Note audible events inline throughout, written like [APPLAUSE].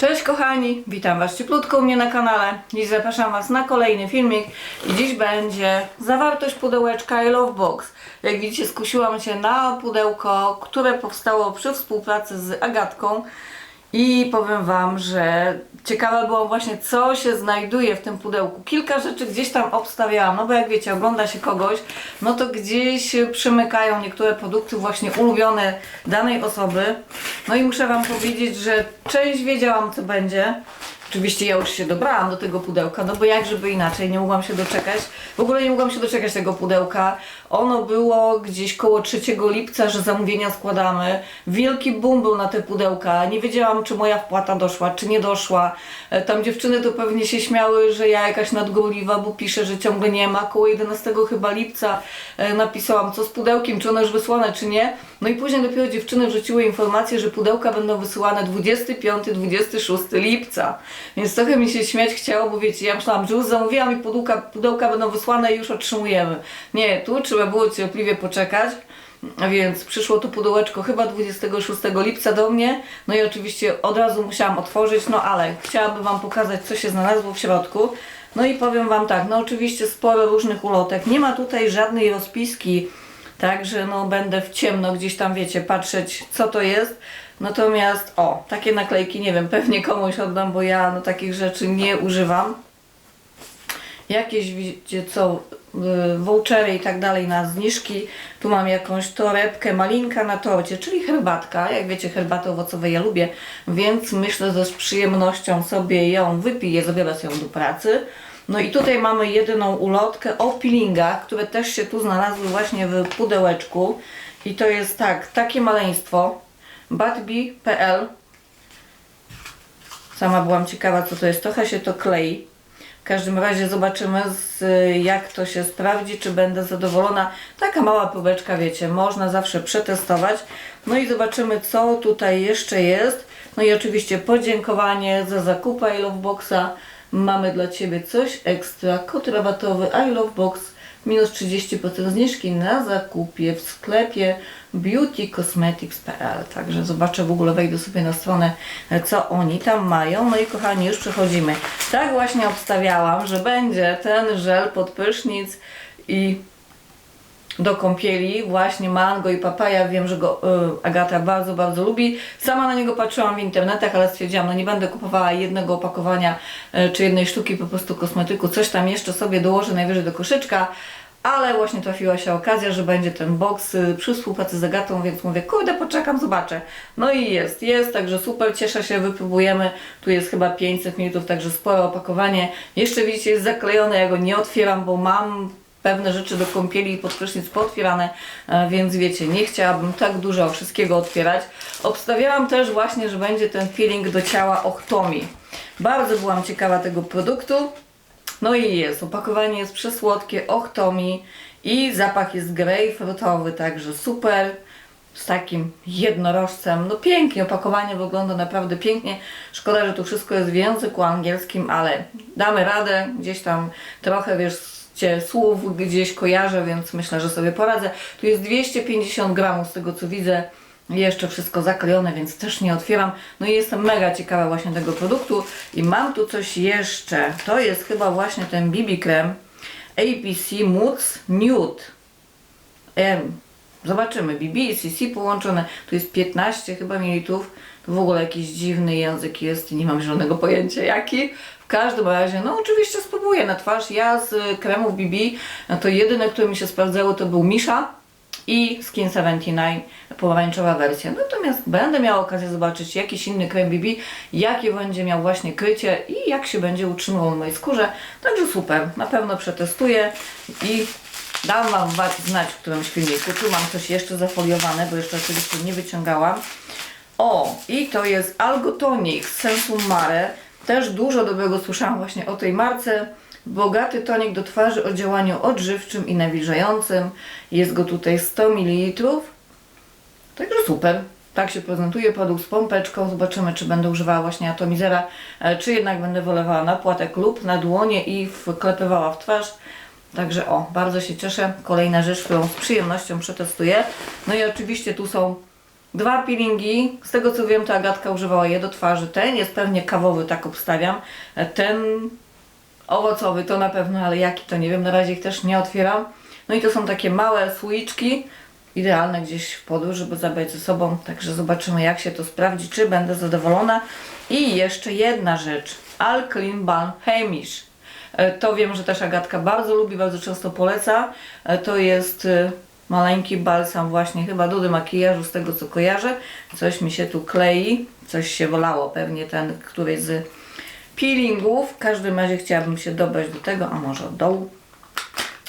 Cześć kochani, witam Was cieplutko u mnie na kanale. Dziś zapraszam Was na kolejny filmik i dziś będzie zawartość pudełeczka I Love Box. Jak widzicie skusiłam się na pudełko, które powstało przy współpracy z Agatką i powiem Wam, że ciekawa byłam właśnie co się znajduje w tym pudełku. Kilka rzeczy gdzieś tam obstawiałam, no bo jak wiecie, ogląda się kogoś, no to gdzieś przymykają niektóre produkty właśnie ulubione danej osoby. No i muszę Wam powiedzieć, że część wiedziałam co będzie. Oczywiście ja już się dobrałam do tego pudełka, no bo jak żeby inaczej, nie mogłam się doczekać. W ogóle nie mogłam się doczekać tego pudełka. Ono było gdzieś koło 3 lipca, że zamówienia składamy. Wielki boom był na te pudełka. Nie wiedziałam, czy moja wpłata doszła, czy nie doszła. E, Tam dziewczyny to pewnie się śmiały, że ja jakaś nadgorliwa, bo piszę, że ciągle nie ma. Koło 11 chyba lipca e, napisałam, co z pudełkiem, czy ono już wysłane, czy nie. No i później dopiero dziewczyny wrzuciły informację, że pudełka będą wysyłane 25-26 lipca. Więc trochę mi się śmiać chciało, bo wiecie, ja myślałam, że już zamówiłam i pudełka, pudełka będą wysłane i już otrzymujemy. Nie, tu trzeba było cierpliwie poczekać. Więc przyszło to pudełeczko chyba 26 lipca do mnie. No i oczywiście od razu musiałam otworzyć, no ale chciałabym Wam pokazać, co się znalazło w środku. No i powiem Wam tak, no oczywiście sporo różnych ulotek. Nie ma tutaj żadnej rozpiski, także no będę w ciemno gdzieś tam, wiecie, patrzeć, co to jest. Natomiast, o, takie naklejki, nie wiem, pewnie komuś oddam, bo ja no takich rzeczy nie używam jakieś, wiecie co, y, vouchery i tak dalej na zniżki. Tu mam jakąś torebkę, malinka na torcie, czyli herbatka. Jak wiecie, herbaty owocowe ja lubię, więc myślę, że z przyjemnością sobie ją wypiję, sobie ją do pracy. No i tutaj mamy jedyną ulotkę o peelingach, które też się tu znalazły właśnie w pudełeczku. I to jest tak, takie maleństwo, batbi.pl Sama byłam ciekawa, co to jest. Trochę się to klei. W każdym razie zobaczymy, z, jak to się sprawdzi, czy będę zadowolona. Taka mała próbeczka, wiecie, można zawsze przetestować. No i zobaczymy, co tutaj jeszcze jest. No i oczywiście podziękowanie za zakupy I Love Boxa. Mamy dla Ciebie coś ekstra. Kod rabatowy I Love Box minus 30% zniżki na zakupie w sklepie beautycosmetics.pl Także zobaczę, w ogóle wejdę sobie na stronę, co oni tam mają. No i kochani, już przechodzimy. Tak właśnie obstawiałam, że będzie ten żel pod prysznic i do kąpieli, właśnie mango i papaja. Wiem, że go y, Agata bardzo, bardzo lubi. Sama na niego patrzyłam w internetach, ale stwierdziłam, no nie będę kupowała jednego opakowania y, czy jednej sztuki po prostu kosmetyku. Coś tam jeszcze sobie dołożę najwyżej do koszyczka. Ale właśnie trafiła się okazja, że będzie ten box y, przy współpracy z Agatą, więc mówię, kurde, poczekam, zobaczę. No i jest, jest, także super, cieszę się, wypróbujemy. Tu jest chyba 500 ml, także spore opakowanie. Jeszcze widzicie, jest zaklejone, ja go nie otwieram, bo mam pewne rzeczy do kąpieli i pod pootwierane, e, więc wiecie, nie chciałabym tak dużo wszystkiego otwierać. Obstawiałam też właśnie, że będzie ten peeling do ciała Ochtomi. Bardzo byłam ciekawa tego produktu. No i jest, opakowanie jest przesłodkie, Ochtomi i zapach jest grejpfrutowy, także super. Z takim jednorożcem. No pięknie, opakowanie wygląda naprawdę pięknie. Szkoda, że tu wszystko jest w języku angielskim, ale damy radę. Gdzieś tam trochę, wiesz, cię słów gdzieś kojarzę, więc myślę, że sobie poradzę. Tu jest 250 gramów z tego co widzę. Jeszcze wszystko zaklejone, więc też nie otwieram. No i jestem mega ciekawa właśnie tego produktu. I mam tu coś jeszcze. To jest chyba właśnie ten BB krem APC Moods Nude. Em, Zobaczymy. BB i CC połączone. Tu jest 15 chyba mililitrów. To w ogóle jakiś dziwny język jest i nie mam żadnego pojęcia jaki. W każdym razie, no oczywiście spróbuję na twarz. Ja z kremów BB, no to jedyne, które mi się sprawdzały to był Misha i Skin 79 pomarańczowa wersja. Natomiast będę miała okazję zobaczyć jakiś inny krem BB, jakie będzie miał właśnie krycie i jak się będzie utrzymywał na mojej skórze. Także super, na pewno przetestuję i dam Wam wa- znać w którymś filmiku. Tu mam coś jeszcze zafoliowane, bo jeszcze oczywiście nie wyciągałam. O, i to jest Algotonic Sensum Mare. Też dużo dobrego słyszałam właśnie o tej marce. Bogaty tonik do twarzy o działaniu odżywczym i nawilżającym. Jest go tutaj 100 ml. Także super. Tak się prezentuje produkt z pompeczką. Zobaczymy, czy będę używała właśnie atomizera, e, czy jednak będę wolewała na płatek lub na dłonie i wklepywała w twarz. Także o, bardzo się cieszę. Kolejna rzecz, którą z przyjemnością przetestuję. No i oczywiście tu są Dwa peelingi, z tego co wiem, to Agatka używała je do twarzy. Ten jest pewnie kawowy, tak obstawiam. Ten owocowy to na pewno, ale jaki to nie wiem, na razie ich też nie otwieram. No i to są takie małe słoiczki, idealne gdzieś w podróż, żeby zabrać ze sobą. Także zobaczymy jak się to sprawdzi, czy będę zadowolona. I jeszcze jedna rzecz, Alkaline Balm Hamish. E, To wiem, że też Agatka bardzo lubi, bardzo często poleca. E, To jest e, maleńki balsam właśnie chyba do demakijażu, z tego co kojarzę. Coś mi się tu klei, coś się wolało, pewnie ten któryś z peelingów. W każdym razie chciałabym się dobrać do tego, a może od dołu.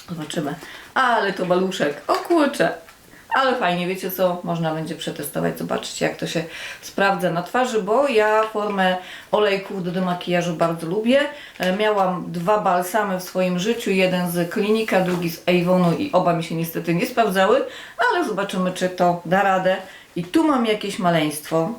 Zobaczymy. Ale to baluszek. O kurczę. Ale fajnie, wiecie co? Można będzie przetestować, zobaczyć jak to się sprawdza na twarzy, bo ja formę olejków do demakijażu bardzo lubię. E, Miałam dwa balsamy w swoim życiu, jeden z Klinika, drugi z Avonu i oba mi się niestety nie sprawdzały, ale zobaczymy czy to da radę. I tu mam jakieś maleństwo.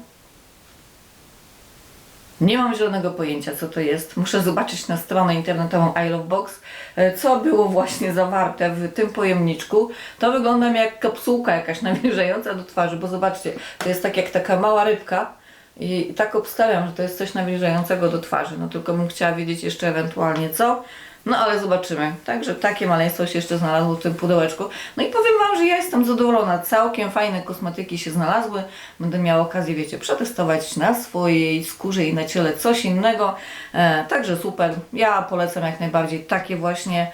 Nie mam żadnego pojęcia, co to jest. Muszę zobaczyć na stronę internetową I Love Box, e, co było właśnie zawarte w tym pojemniczku. To wygląda jak kapsułka jakaś [LAUGHS] nawilżająca do twarzy, bo zobaczcie, to jest tak jak taka mała rybka. I tak obstawiam, że to jest coś nawilżającego do twarzy. No tylko bym chciała wiedzieć jeszcze ewentualnie co. No ale zobaczymy. Także takie maleństwo się jeszcze znalazło w tym pudełeczku. No i powiem Wam, że ja jestem zadowolona. Całkiem fajne kosmetyki się znalazły. Będę miała okazję, wiecie, przetestować na swojej skórze i na ciele coś innego. E, także super. Ja polecam jak najbardziej takie właśnie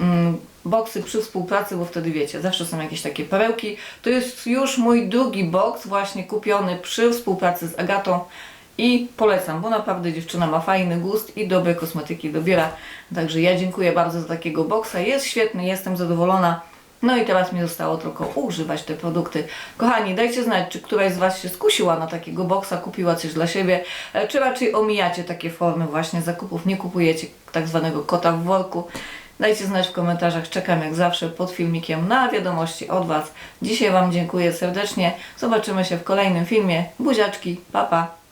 mm, boksy przy współpracy, bo wtedy wiecie, zawsze są jakieś takie perełki. To jest już mój drugi boks właśnie kupiony przy współpracy z Agatą i polecam, bo naprawdę dziewczyna ma fajny gust i dobre kosmetyki dobiera. Także ja dziękuję bardzo za takiego boksa. Jest świetny, jestem zadowolona. No i teraz mi zostało tylko używać te produkty. Kochani, dajcie znać, czy któraś z Was się skusiła na takiego boksa, kupiła coś dla siebie, e, czy raczej omijacie takie formy właśnie zakupów, nie kupujecie tak zwanego kota w worku. Dajcie znać w komentarzach, czekam jak zawsze pod filmikiem na wiadomości od Was. Dzisiaj Wam dziękuję serdecznie. Zobaczymy się w kolejnym filmie. Buziaczki, papa. Pa.